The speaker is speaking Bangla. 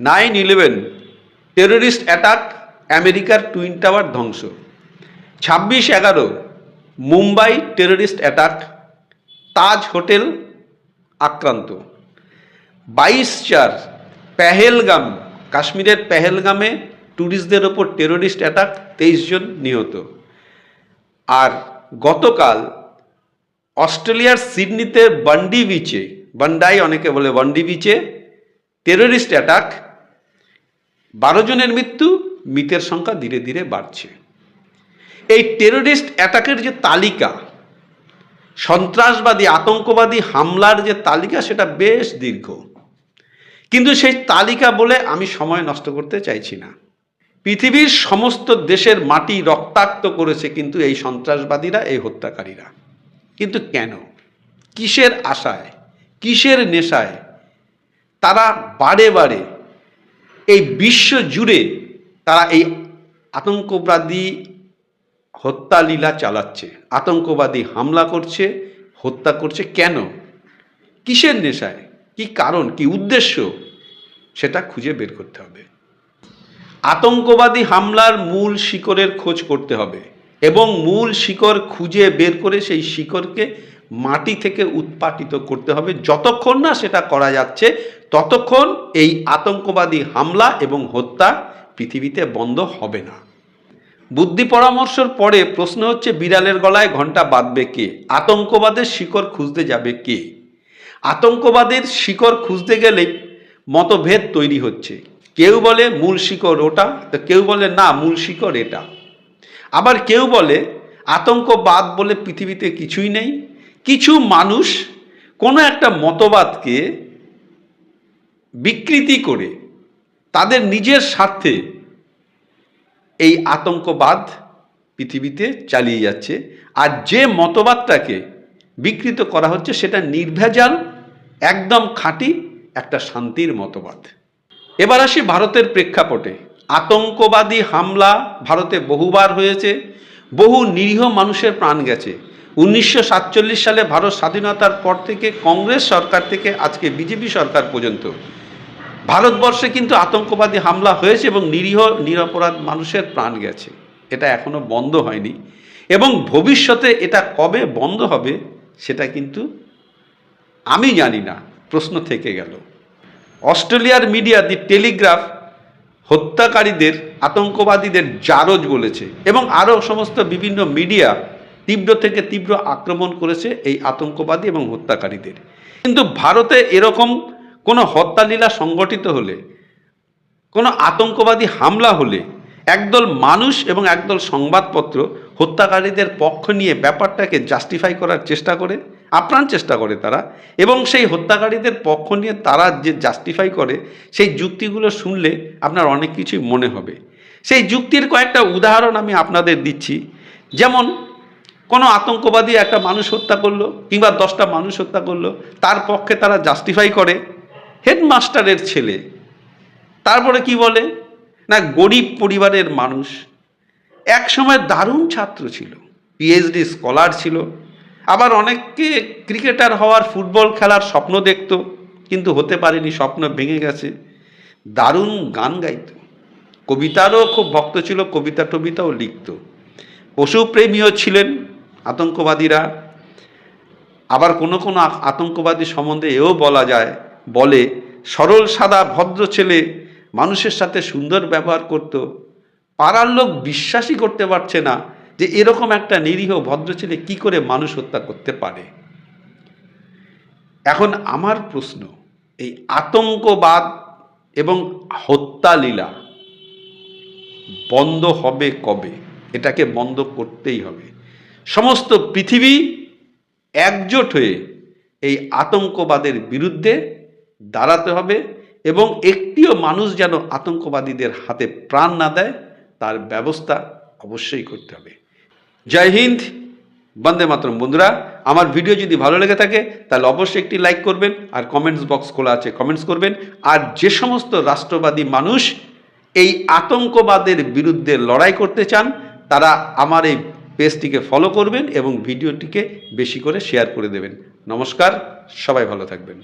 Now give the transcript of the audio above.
নাইন ইলেভেন টেরোরিস্ট অ্যাটাক আমেরিকার টুইন টাওয়ার ধ্বংস। ছাব্বিশ এগারো Mumbai terrorist attack Taj hotel আক্রান্ত। বাইশ চার পেহেলগাম, কাশ্মীরের পেহেলগামে ট্যুরিস্টদের ওপর টেরোরিস্ট অ্যাটাক তেইশ জন নিহত। আর গতকাল অস্ট্রেলিয়ার সিডনিতে বান্ডি বিচে, বান্ডাই অনেকে বলে বান্ডি বিচে টেরোরিস্ট অ্যাটাক বারো জনের মৃত্যু, মৃতের সংখ্যা ধীরে ধীরে বাড়ছে। এই টেরোরিস্ট অ্যাটাকের যে তালিকা, সন্ত্রাসবাদী, আতঙ্কবাদী হামলার যে তালিকা, সেটা বেশ দীর্ঘ। কিন্তু সেই তালিকা বলে আমি সময় নষ্ট করতে চাইছি না। পৃথিবীর সমস্ত দেশের মাটি রক্তাক্ত করেছে কিন্তু এই সন্ত্রাসবাদীরা, এই হত্যাকারীরা। কিন্তু কেন? কিসের আশায়? কিসের নেশায়? তারা বারে বারে এই বিশ্ব জুড়ে তারা এই আতঙ্কবাদী হত্যালীলা চালাচ্ছে, আতঙ্কবাদী হামলা করছে, হত্যা করছে কেন? কিসের নেশায়? কি কারণ? কি উদ্দেশ্য? সেটা খুঁজে বের করতে হবে। আতঙ্কবাদী হামলার মূল শিকড়ের খোঁজ করতে হবে এবং মূল শিকড় খুঁজে বের করে সেই শিকড়কে মাটি থেকে উৎপাটিত করতে হবে। যতক্ষণ না সেটা করা যাচ্ছে, ততক্ষণ এই আতঙ্কবাদী হামলা এবং হত্যা পৃথিবীতে বন্ধ হবে না। বুদ্ধি পরামর্শের পরে প্রশ্ন হচ্ছে, বিড়ালের গলায় ঘণ্টা বাঁধবে কে? আতঙ্কবাদের শিকড় খুঁজতে যাবে কে? আতঙ্কবাদের শিকড় খুঁজতে গেলে মতভেদ তৈরি হচ্ছে। কেউ বলে মূল শিকড় ওটা, তো কেউ বলে না, মূল শিকড় এটা। আবার কেউ বলে আতঙ্কবাদ বলে পৃথিবীতে কিছুই নেই। কিছু মানুষ কোনো একটা মতবাদকে বিকৃতি করে তাদের নিজের স্বার্থে এই আতঙ্কবাদ পৃথিবীতে চালিয়ে যাচ্ছে। আর যে মতবাদটাকে বিকৃত করা হচ্ছে, সেটা নির্ভেজাল, একদম খাঁটি একটা শান্তির মতবাদ। এবার আসি ভারতের প্রেক্ষাপটে। আতঙ্কবাদী হামলা ভারতে বহুবার হয়েছে। বহু নিরীহ মানুষের প্রাণ গেছে। উনিশশো সাতচল্লিশ সালে ভারত স্বাধীনতার পর থেকে কংগ্রেস সরকার থেকে আজকে বিজেপি সরকার পর্যন্ত। ভারতবর্ষে কিন্তু আতঙ্কবাদী হামলা হয়েছে এবং নিরীহ, নিরপরাধ মানুষের প্রাণ গেছে। এটা এখনও বন্ধ হয়নি। এবং ভবিষ্যতে এটা কবে বন্ধ হবে সেটা কিন্তু আমি জানি না, প্রশ্ন থেকে গেল। অস্ট্রেলিয়ার মিডিয়া দি টেলিগ্রাফ হত্যাকারীদের, আতঙ্কবাদীদের জারজ বলেছে এবং আরও সমস্ত বিভিন্ন মিডিয়া তীব্র থেকে তীব্র আক্রমণ করেছে এই আতঙ্কবাদী এবং হত্যাকারীদের। কিন্তু ভারতে এরকম কোনো হত্যালীলা সংগঠিত হলে, কোনো আতঙ্কবাদী হামলা হলে, একদল মানুষ এবং একদল সংবাদপত্র হত্যাকারীদের পক্ষ নিয়ে ব্যাপারটাকে জাস্টিফাই করার চেষ্টা করে, আপ্রাণ চেষ্টা করে তারা এবং সেই হত্যাকারীদের পক্ষ নিয়ে তারা যে জাস্টিফাই করে, সেই যুক্তিগুলো শুনলে আপনার অনেক কিছুই মনে হবে। সেই যুক্তির কয়েকটা উদাহরণ আমি আপনাদের দিচ্ছি। যেমন কোনো আতঙ্কবাদী একটা মানুষ হত্যা করল কিংবা দশটা মানুষ হত্যা করল, তার পক্ষে তারা জাস্টিফাই করে হেডমাস্টারের ছেলে। তারপরে কি বলে? না, গরিব পরিবারের মানুষ। এক সময় দারুণ ছাত্র ছিল পিএইচডি স্কলার ছিল, আবার অনেককে ক্রিকেটার হওয়ার ফুটবল খেলার স্বপ্ন দেখত, কিন্তু হতে পারেনি, স্বপ্ন ভেঙে গেছে। দারুণ গান গাইত। কবিতারও খুব ভক্ত ছিল কবিতা টবিতাও লিখত। পশুপ্রেমীও ছিলেন আতঙ্কবাদীরা। আবার কোনো কোনো আতঙ্কবাদী সম্বন্ধে এও বলা যায়, বলে, সরল, সাদা, ভদ্র ছেলে মানুষের সাথে সুন্দর ব্যবহার করত। পাড়ার লোক বিশ্বাসই করতে পারছে না যে এরকম একটা নিরীহ, ভদ্র ছেলে কি করে মানুষ হত্যা করতে পারে। এখন আমার প্রশ্ন, এই আতঙ্কবাদ এবং হত্যালীলা বন্ধ হবে কবে? এটাকে বন্ধ করতেই হবে। সমস্ত পৃথিবী একজোট হয়ে এই আতঙ্কবাদের বিরুদ্ধে দাঁড়াতে হবে এবং একটিও মানুষ যেন আতঙ্কবাদীদের হাতে প্রাণ না দেয়, তার ব্যবস্থা অবশ্যই করতে হবে। জয় হিন্দ, বন্দে মাতরম। বন্ধুরা, আমার ভিডিও যদি ভালো লেগে থাকে, তাহলে অবশ্যই একটি লাইক করবেন আর কমেন্টস বক্স খোলা আছে, কমেন্টস করবেন। আর যে সমস্ত রাষ্ট্রবাদী মানুষ এই আতঙ্কবাদের বিরুদ্ধে লড়াই করতে চান, তারা আমার এই পেজটিকে ফলো করবেন এবং ভিডিওটিকে বেশি করে শেয়ার করে দেবেন। নমস্কার সবাই ভালো থাকবেন।